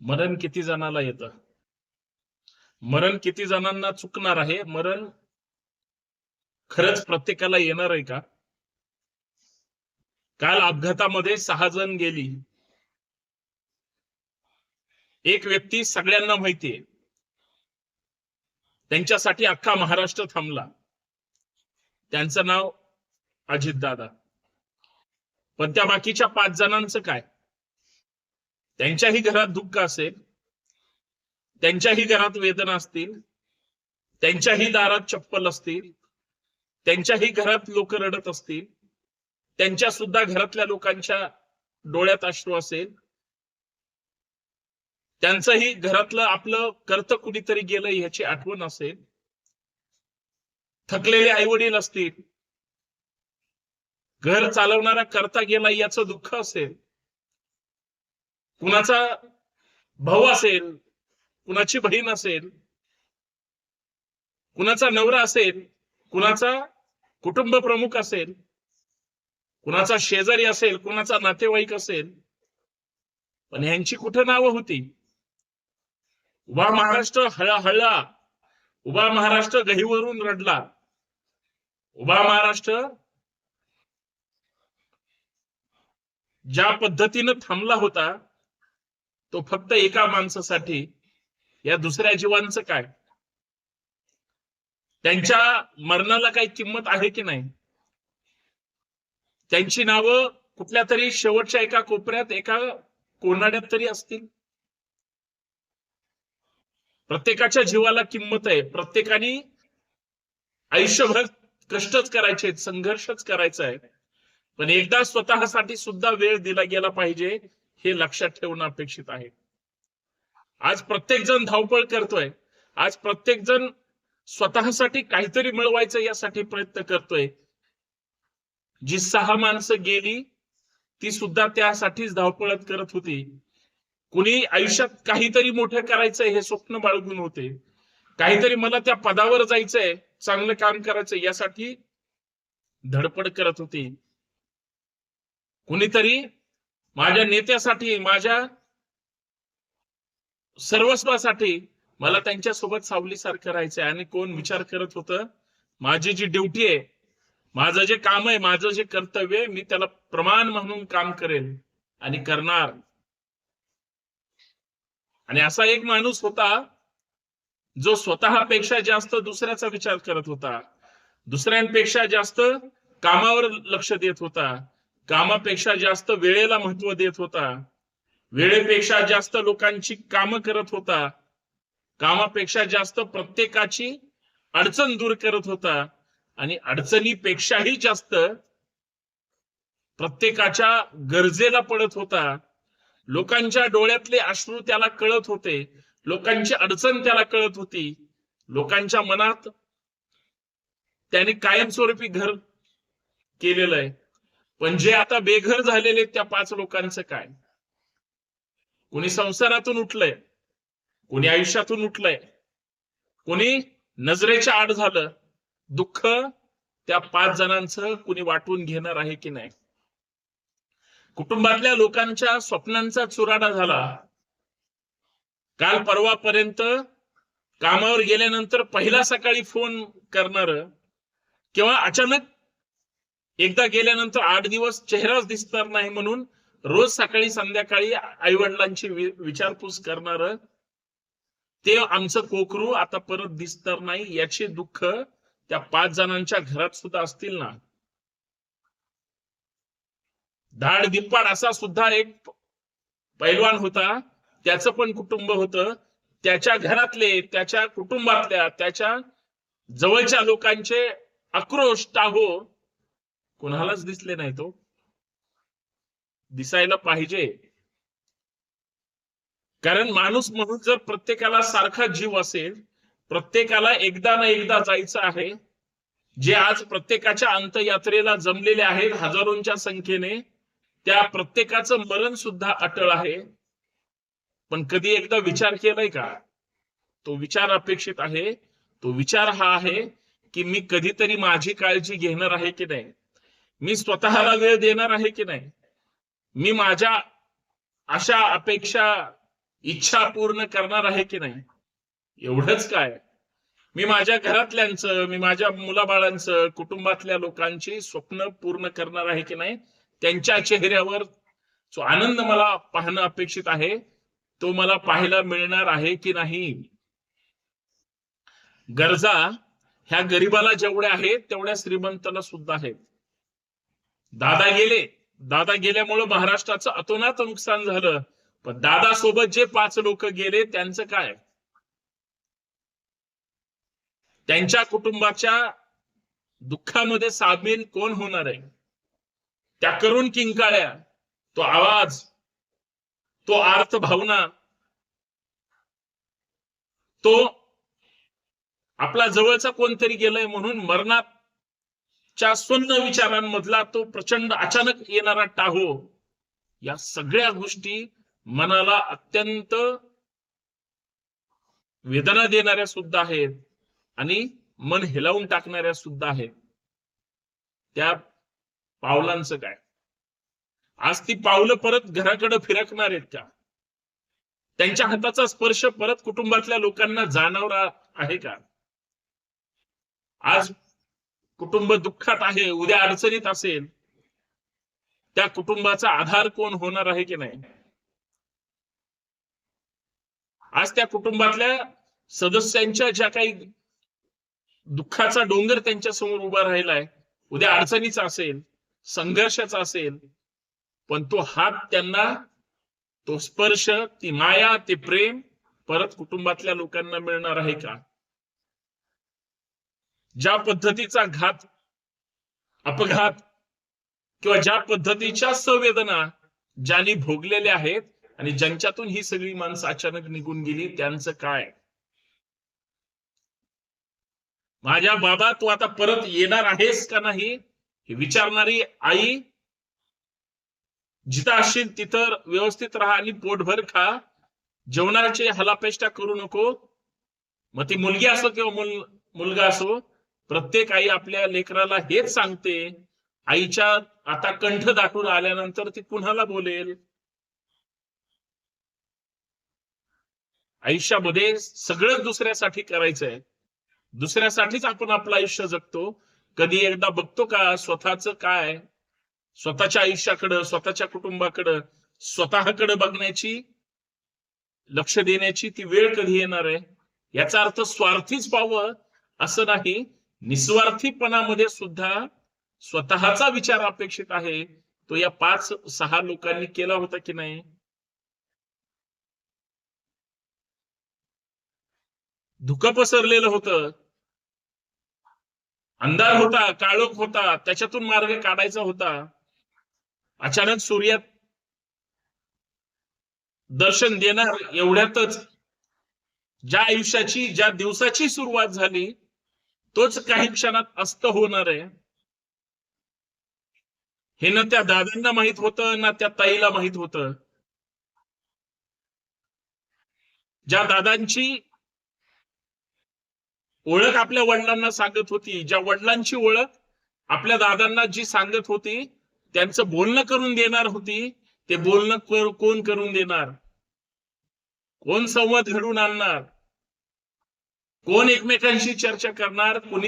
मरण किती जणाला येतं? मरण किती जणांना चुकणार आहे? मरण खरंच प्रत्येकाला येणार आहे का? काल अपघातामध्ये सहा जण गेली. एक व्यक्ती सगळ्यांना माहितीये त्यांच्यासाठी अख्खा महाराष्ट्र थांबला. त्यांचं नाव अजित दादा पण त्या बाकीच्या पाच जणांचं काय? त्यांच्याही घरात दुःख असेल त्यांच्याही घरात वेदना असतील त्यांच्याही दारात चप्पल असतील त्यांच्याही घरात लोक रडत असतील त्यांच्या सुद्धा घरातल्या लोकांच्या डोळ्यात अश्रू असेल त्यांचंही घरातलं आपलं कर्त कुणीतरी गेलं ह्याची आठवण असेल थकलेले आई वडील असतील घर चालवणारा करता गेला याचं दुःख असेल कुणाचा भाऊ असेल कुणाची बहीण असेल कुणाचा नवरा असेल कुणाचा कुटुंब प्रमुख असेल कुणाचा शेजारी असेल कुणाचा नातेवाईक असेल पण ह्यांची कुठं नावं होती? उभा महाराष्ट्र हळा हळला उभा महाराष्ट्र गहीवरून रडला उभा महाराष्ट्र ज्या पद्धतीनं थांबला होता तो फक्त एका माणसासाठी. या दुसऱ्या जीवांचं काय? त्यांच्या मरणाला काही किंमत आहे की नाही? त्यांची नावं कुठल्या तरी शेवटच्या एका कोपऱ्यात एका कोनाड्यात तरी असतील? प्रत्येकाच्या जीवाला किंमत आहे. प्रत्येकाने आयुष्यभर कष्टच करायचे संघर्षच करायचा आहे. पण एकदा स्वतःसाठी सुद्धा वेळ दिला गेला पाहिजे. हे लक्षात ठेवणं अपेक्षित आहे. आज प्रत्येक जण धावपळ करतोय. आज प्रत्येक जण स्वतःसाठी काहीतरी मिळवायचं यासाठी प्रयत्न करतोय. जी सहा माणसं गेली ती सुद्धा त्यासाठीच धावपळत करत होती. कुणी आयुष्यात काहीतरी मोठं करायचंय हे स्वप्न बाळगून होते. काहीतरी मला त्या पदावर जायचंय चांगलं काम करायचंय यासाठी धडपड करत होती. कुणीतरी माझ्या नेत्यासाठी माझ्या सर्वस्वासाठी मला त्यांच्यासोबत सावलीसारखं राहायचंय. आणि कोण विचार करत होतं माझी जी ड्युटी आहे माझं जे काम आहे माझं जे कर्तव्य आहे मी त्याला प्रमाण म्हणून काम करेल आणि करणार. आणि असा एक माणूस होता जो स्वतःपेक्षा जास्त दुसऱ्याचा विचार करत होता. दुसऱ्यांपेक्षा जास्त कामावर लक्ष देत होता. कामापेक्षा जास्त वेळेला महत्त्व देत होता. वेळेपेक्षा जास्त लोकांची कामं करत होता. कामापेक्षा जास्त प्रत्येकाची अडचण दूर करत होता. आणि अडचणीपेक्षाही जास्त प्रत्येकाच्या गरजेला पडत होता. लोकांच्या डोळ्यातले अश्रू त्याला कळत होते. लोकांची अडचण त्याला कळत होती. लोकांच्या मनात त्याने कायमस्वरूपी घर केलेलं आहे. पण जे आता बेघर झालेले त्या पाच लोकांचं काय? कोणी संसारातून उठलंय कोणी आयुष्यातून उठलंय कोणी नजरेच्या आड झालं दुःख त्या पाच जणांचं कुणी वाटून घेणार आहे की नाही? कुटुंबातल्या लोकांच्या स्वप्नांचा चुराडा झाला. काल परवापर्यंत कामावर गेल्यानंतर पहिला सकाळी फोन करणार किंवा अचानक एकदा गेल्यानंतर आठ दिवस चेहराच दिसणार नाही म्हणून रोज सकाळी संध्याकाळी आई वडिलांची विचारपूस करणार ते आमचं कोकरू आता परत दिसणार नाही याचे दुःख त्या पाच जणांच्या घरात सुद्धा असतील ना. धाड दिप्पाड असा सुद्धा एक पैलवान होता त्याचं पण कुटुंब होतं. त्याच्या घरातले त्याच्या कुटुंबातल्या त्याच्या जवळच्या लोकांचे आक्रोश टाहो कोणालाच दिसले नाही तो. दिसायला पाहिजे. कारण माणूस म्हणून जर प्रत्येकाला सारखा जीव असेल प्रत्येकाला एकदा ना एकदा जायचं आहे. जे आज प्रत्येकाच्या अंतयात्रेला जमलेले आहेत हजारोंच्या संख्येने त्या प्रत्येकाचं मरण सुद्धा अटळ आहे. पण कधी एकदा विचार केलाय का? तो विचार अपेक्षित आहे. तो विचार हा आहे की मी कधीतरी माझी काळजी घेणार आहे की नाही? मी स्वतःला वेळ देणार आहे की नाही? मी माझ्या अशा अपेक्षा इच्छा पूर्ण करणार आहे की नाही? एवढंच काय? मी माझ्या घरातल्यांचं मी माझ्या मुलाबाळांचं कुटुंबातल्या लोकांची स्वप्न पूर्ण करणार आहे की नाही? त्यांच्या चेहऱ्यावर जो आनंद मला पाहणं अपेक्षित आहे तो मला पाहायला मिळणार आहे की नाही? गरजा ह्या गरीबाला जेवढ्या आहेत तेवढ्या श्रीमंताला सुद्धा आहेत. दादा गेले. दादा गेल्यामुळं महाराष्ट्राचं अतोनात नुकसान झालं. पण दादा सोबत जे पाच लोक गेले त्यांचं काय? त्यांच्या कुटुंबाच्या दुःखामध्ये सामील कोण होणार आहे? त्या करून किंकाळ्या तो आवाज तो अर्थ भावना तो आपला जवळचा कोणतरी गेलंय म्हणून मरणात च्या स्वन्न विचारांमधला तो प्रचंड अचानक येणारा टाहो या सगळ्या गोष्टी मनाला अत्यंत वेदना देणाऱ्या सुद्धा आहेत आणि मन हिलावून टाकणाऱ्या सुद्धा आहेत. त्या पावलांचं काय? आज ती पावलं परत घराकडे फिरकणार आहेत का? त्यांच्या हाताचा स्पर्श परत कुटुंबातल्या लोकांना जाणवणार आहे का? आज कुटुंब दुःखात आहे उद्या अडचणीत असेल त्या कुटुंबाचा आधार कोण होणार आहे की नाही? आज त्या कुटुंबातल्या सदस्यांच्या ज्या काही दुःखाचा डोंगर त्यांच्यासमोर उभा राहिलाय उद्या अडचणीचा असेल संघर्षाचा असेल पण तो हात त्यांना तो स्पर्श ती माया ते प्रेम परत कुटुंबातल्या लोकांना मिळणार आहे का? ज्या पद्धतीचा घात अपघात किंवा ज्या पद्धतीच्या संवेदना ज्यांनी भोगलेल्या आहेत आणि ज्यांच्यातून ही सगळी माणसं अचानक निघून गेली त्यांचं काय? माझ्या बाबा तू आता परत येणार आहेस का नाही? हे विचारणारी आई जिथं असशील तिथं व्यवस्थित राहा आणि पोटभर खा. जेवणाचे हलापेष्टा करू नको. मग ती मुलगी असो किंवा मुल मुलगा असो प्रत्येक आई आपल्या लेकराला हेच सांगते आईच्या आता कंठ दाटून आल्यानंतर ती कुणाला बोलेल? आयुष्यामध्ये सगळंच दुसऱ्यासाठी करायचंय. दुसऱ्यासाठीच आपण आपलं आयुष्य जगतो. कधी एकदा बघतो का स्वतःच काय? स्वतःच्या आयुष्याकडं स्वतःच्या कुटुंबाकडं स्वतःकडे बघण्याची लक्ष देण्याची ती वेळ कधी येणार आहे? याचा अर्थ स्वार्थीच पाहावं असं नाही. निस्वार्थीपणामध्ये सुद्धा स्वतःचा विचार अपेक्षित आहे. तो या पाच सहा लोकांनी केला होता की नाही? धुकं पसरलेलं होतं. अंधार होता काळोख होता त्याच्यातून मार्ग काढायचा होता. अचानक सूर्यात दर्शन देणार एवढ्यातच ज्या आयुष्याची ज्या दिवसाची सुरुवात झाली तोच काही क्षणात अस्त होणार आहे. हे ना त्या दादांना माहीत होतं ना त्या ताईला माहीत होतं. ज्या दादांची ओळख आपल्या वडिलांना सांगत होती ज्या वडिलांची ओळख आपल्या दादांना जी सांगत होती त्यांचं बोलणं करून देणार होती ते बोलणं कोण करून देणार? कोण संवाद घडून आणणार? कोण एकमेकांशी चर्चा करणार कोणी